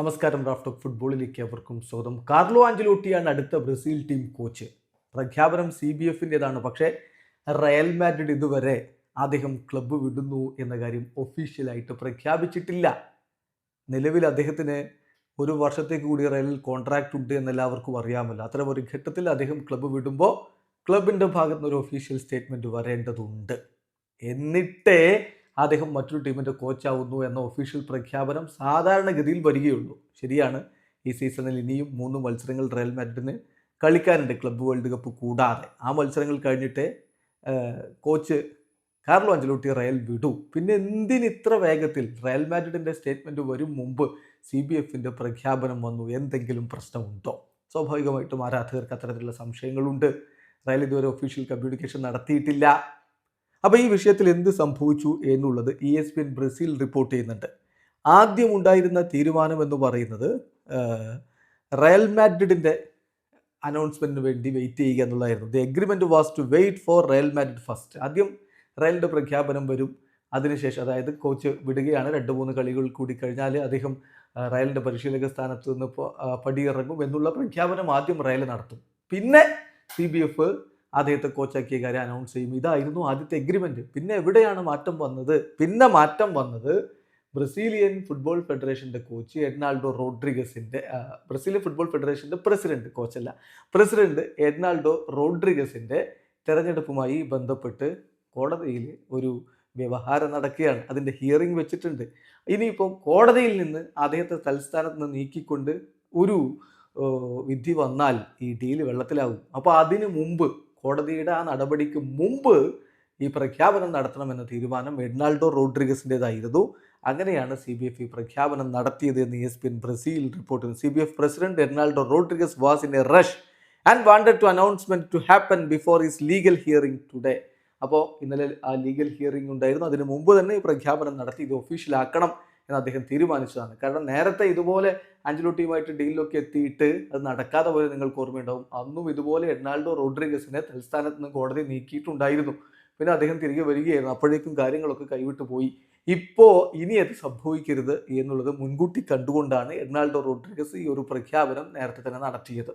നമസ്കാരം റാഫ്റ്റോ ഫുട്ബോളിലേക്ക് അവർക്കും സ്വാഗതം. കാർലോ ആഞ്ചലോട്ടിയാണ് അടുത്ത ബ്രസീൽ ടീം കോച്ച്. പ്രഖ്യാപനം സി ബി എഫിന്റെതാണ് പക്ഷേ റയൽ മാഡ്രിഡ് ഇതുവരെ അദ്ദേഹം ക്ലബ്ബ് വിടുന്നു എന്ന കാര്യം ഒഫീഷ്യലായിട്ട് പ്രഖ്യാപിച്ചിട്ടില്ല. നിലവിൽ അദ്ദേഹത്തിന് ഒരു വർഷത്തേക്ക് കൂടി റയൽ കോൺട്രാക്റ്റ് ഉണ്ട് എന്നെല്ലാവർക്കും അറിയാമല്ലോ. അത്തരം ഒരു ഘട്ടത്തിൽ അദ്ദേഹം ക്ലബ്ബ് വിടുമ്പോൾ ക്ലബിന്റെ ഭാഗത്തുനിന്ന് ഒരു ഒഫീഷ്യൽ സ്റ്റേറ്റ്മെന്റ് വരേണ്ടതുണ്ട്. എന്നിട്ടേ അദ്ദേഹം മറ്റൊരു ടീമിന്റെ കോച്ചാവുന്നു എന്ന ഒഫീഷ്യൽ പ്രഖ്യാപനം സാധാരണഗതിയിൽ വരികയുള്ളൂ. ശരിയാണ്. ഈ സീസണിൽ ഇനിയും മൂന്ന് മത്സരങ്ങൾ റയൽ മാഡ്രിഡിന് കളിക്കാനുണ്ട് ക്ലബ്ബ് വേൾഡ് കപ്പ് കൂടാതെ. ആ മത്സരങ്ങൾ കഴിഞ്ഞിട്ട് കോച്ച് കാർലോ അഞ്ചലോട്ടി റയൽ വിടൂ. പിന്നെ എന്തിന് ഇത്ര വേഗത്തിൽ റയൽ മാഡ്രിഡിന്റെ സ്റ്റേറ്റ്മെന്റ് വരും മുമ്പ് സി ബി എഫിന്റെ പ്രഖ്യാപനം വന്നു? എന്തെങ്കിലും പ്രശ്നമുണ്ടോ? സ്വാഭാവികമായിട്ടും ആരാധകർക്ക് അത്തരത്തിലുള്ള സംശയങ്ങളുണ്ട്. റയൽ ഇതുവരെ ഒഫീഷ്യൽ കമ്മ്യൂണിക്കേഷൻ നടത്തിയിട്ടില്ല. അപ്പോൾ ഈ വിഷയത്തിൽ എന്ത് സംഭവിച്ചു എന്നുള്ളത് E S P N Brazil report ചെയ്യുന്നുണ്ട്. ആദ്യം ഉണ്ടായിരുന്ന തീരുമാനം എന്ന് പറയുന്നത് റയൽ മാഡ്രിഡിന്റെ അനൗൺസ്മെന്റിന് വേണ്ടി വെയിറ്റ് ചെയ്യുക എന്നുള്ളതായിരുന്നു. The agreement was to wait for Real Madrid first ആദ്യം റയലിന്റെ പ്രഖ്യാപനം വരും. അതിനുശേഷം അതായത് കോച്ച് വിടുകയാണ്. രണ്ട് മൂന്ന് കളികൾ കൂടി കഴിഞ്ഞാൽ അദ്ദേഹം റയലിന്റെ പരിശീലക സ്ഥാനത്ത് നിന്ന് പടിയിറങ്ങും എന്നുള്ള പ്രഖ്യാപനം ആദ്യം റയൽ നടത്തും. പിന്നെ സി ബി എഫ് അദ്ദേഹത്തെ കോച്ചാക്കിയ കാര്യം അനൗൺസ് ചെയ്യും. ഇതായിരുന്നു ആദ്യത്തെ എഗ്രിമെന്റ് പിന്നെ എവിടെയാണ് മാറ്റം വന്നത്? പിന്നെ മാറ്റം വന്നത് ബ്രസീലിയൻ ഫുട്ബോൾ ഫെഡറേഷന്റെ കോച്ച് എഡ്നാൾഡോ റോഡ്രിഗസിന്റെ ബ്രസീലിയൻ ഫുട്ബോൾ ഫെഡറേഷന്റെ പ്രസിഡന്റ് കോച്ചല്ല പ്രസിഡന്റ് എഡ്നാൾഡോ റോഡ്രിഗസിന്റെ തെരഞ്ഞെടുപ്പുമായി ബന്ധപ്പെട്ട് കോടതിയിൽ ഒരു വ്യവഹാരം നടക്കുകയാണ്. അതിന്റെ ഹിയറിംഗ് വെച്ചിട്ടുണ്ട്. ഇനിയിപ്പം കോടതിയിൽ നിന്ന് അദ്ദേഹത്തെ തൽസ്ഥാനത്ത് നിന്ന് നീക്കിക്കൊണ്ട് ഒരു വിധി വന്നാൽ ഈ ഡീൽ വെള്ളത്തിലാവും അപ്പോൾ അതിനു മുമ്പ് കോടതിയുടെ ആ നടപടിക്ക് മുമ്പ് ഈ പ്രഖ്യാപനം നടത്തണമെന്ന തീരുമാനം എഡ്നാൾഡോ റോഡ്രിഗസിന്റെതായിരുന്നു. അങ്ങനെയാണ് സി ബി എഫ് ഈ പ്രഖ്യാപനം നടത്തിയത് എന്ന് S P N Brazil report ചെയ്യുന്നു C B F president Ednaldo Rodrigues was in a rush and wanted to announcement to happen before his legal hearing today അപ്പോൾ ഇന്നലെ ആ ലീഗൽ ഹിയറിംഗ് ഉണ്ടായിരുന്നു. അതിന് മുമ്പ് തന്നെ ഈ പ്രഖ്യാപനം നടത്തി ഇത് ഒഫീഷ്യലാക്കണം എന്ന് അദ്ദേഹം തീരുമാനിച്ചതാണ്. കാരണം നേരത്തെ ഇതുപോലെ ആഞ്ചലോട്ടിയുമായിട്ട് ഡീലിലൊക്കെ എത്തിയിട്ട് അത് നടക്കാതെ പോലെ നിങ്ങൾക്ക് ഓർമ്മയുണ്ടാവും. അന്നും ഇതുപോലെ എർണാൾഡോ റോഡ്രിഗസിനെ തൽസ്ഥാനത്ത് നിന്ന് കോടതി നീക്കിയിട്ടുണ്ടായിരുന്നു. പിന്നെ അദ്ദേഹം തിരികെ വരികയായിരുന്നു. അപ്പോഴേക്കും കാര്യങ്ങളൊക്കെ കൈവിട്ടു പോയി. ഇപ്പോൾ ഇനി അത് സംഭവിക്കരുത് എന്നുള്ളത് മുൻകൂട്ടി കണ്ടുകൊണ്ടാണ് എർണാൾഡോ റോഡ്രിഗസ് ഈ ഒരു പ്രഖ്യാപനം നേരത്തെ തന്നെ നടത്തിയത്.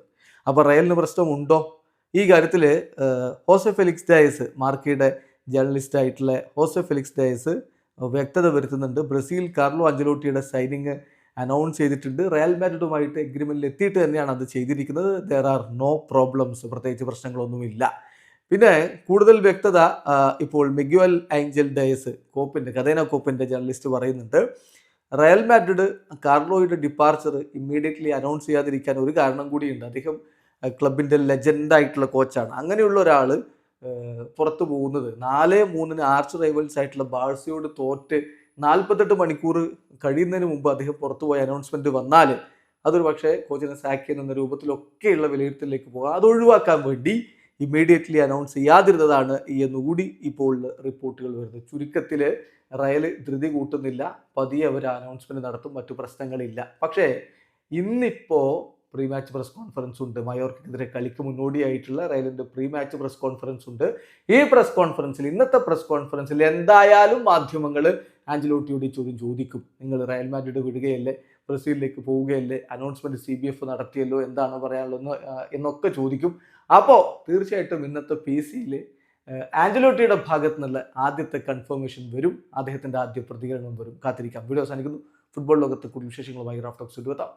അപ്പോൾ റയലിന് പ്രശ്നമുണ്ടോ? ഈ കാര്യത്തിൽ ഹോസെ ഫെലിക്സ് ഡയസ് മാർക്കിയുടെ ജേർണലിസ്റ്റ് ആയിട്ടുള്ള ഹോസെ ഫെലിക്സ് ഡയസ് വ്യക്തത വരുത്തുന്നുണ്ട്. ബ്രസീൽ കാർലോ അഞ്ചലോട്ടിയുടെ സൈനിങ് അനൗൺസ് ചെയ്തിട്ടുണ്ട്. റയൽ മാഡ്രിഡുമായിട്ട് എഗ്രിമെന്റിൽ എത്തിയിട്ട് തന്നെയാണ് അത് ചെയ്തിരിക്കുന്നത്. ദർ ആർ നോ പ്രോബ്ലംസ് പ്രത്യേകിച്ച് പ്രശ്നങ്ങളൊന്നുമില്ല. പിന്നെ കൂടുതൽ വ്യക്തത ഇപ്പോൾ മിഗ്വൽ ആഞ്ചൽ ഡയസ് കോപ്പിന്റെ കഥേന കോപ്പിന്റെ ജേർണലിസ്റ്റ് പറയുന്നുണ്ട് റയൽ മാഡ്രിഡ് കാർലോയുടെ ഡിപ്പാർച്ചർ ഇമ്മീഡിയറ്റ്ലി അനൗൺസ് ചെയ്യാതിരിക്കാൻ ഒരു കാരണം കൂടിയുണ്ട്. അദ്ദേഹം ക്ലബിന്റെ ലെജൻഡായിട്ടുള്ള കോച്ചാണ് അങ്ങനെയുള്ള ഒരാൾ പുറത്തു പോകുന്നത്. നാല് മൂന്നിന് ആർച്ച് റൈവൽസ് ആയിട്ടുള്ള ബാഴ്സയോട് തോറ്റ് നാൽപ്പത്തെട്ട് മണിക്കൂർ കഴിയുന്നതിന് മുമ്പ് അദ്ദേഹം പുറത്തുപോയ അനൗൺസ്മെന്റ് വന്നാൽ അതൊരു പക്ഷേ കോച്ചിനെ സാക്ക് എന്ന രൂപത്തിലൊക്കെയുള്ള വിലയിരുത്തലിലേക്ക് പോകാം. അത് ഒഴിവാക്കാൻ വേണ്ടി ഇമ്മീഡിയറ്റ്ലി അനൗൺസ് ചെയ്യാതിരുന്നതാണ് എന്നുകൂടി ഇപ്പോൾ റിപ്പോർട്ടുകൾ വരുന്നത്. ചുരുക്കത്തിൽ റയൽ ധൃതി കൂട്ടുന്നില്ല. പതിയെ അവർ അനൗൺസ്മെന്റ് നടത്തും. മറ്റു പ്രശ്നങ്ങളില്ല. പക്ഷേ ഇന്നിപ്പോൾ പ്രീ മാച്ച് പ്രസ് കോൺഫറൻസ് ഉണ്ട്. മയോർക്കെതിരെ കളിക്ക് മുന്നോടിയായിട്ടുള്ള റയലിന്റെ പ്രീ മാച്ച് പ്രസ് കോൺഫറൻസ് ഉണ്ട്. ഈ പ്രസ് കോൺഫറൻസിൽ ഇന്നത്തെ പ്രസ് കോൺഫറൻസിൽ എന്തായാലും മാധ്യമങ്ങൾ ആഞ്ചലോട്ടിയോട് ചോദ്യം ചോദിക്കും നിങ്ങൾ റയൽ മാഡ്രിഡ് വിടുകയല്ലേ? ബ്രസീലിലേക്ക് പോവുകയല്ലേ? അനൗൺസ്മെന്റ് സി ബി എഫ് നടത്തിയല്ലോ? എന്താണ് പറയാനുള്ളത് എന്നൊക്കെ ചോദിക്കും. അപ്പോൾ തീർച്ചയായിട്ടും ഇന്നത്തെ പി സിയിൽ ആഞ്ചലോട്ടിയുടെ ഭാഗത്തു നിന്നുള്ള ആദ്യത്തെ കൺഫർമേഷൻ വരും. അദ്ദേഹത്തിന്റെ ആദ്യ പ്രതികരണം വരും. കാത്തിരിക്കാം. വീഡിയോ അവസാനിക്കുന്നു. ഫുട്ബോൾ ലോകത്തെ കൂടുതൽ വിശേഷങ്ങളുമായി റാഫ്റ്റോക്സ് എത്താം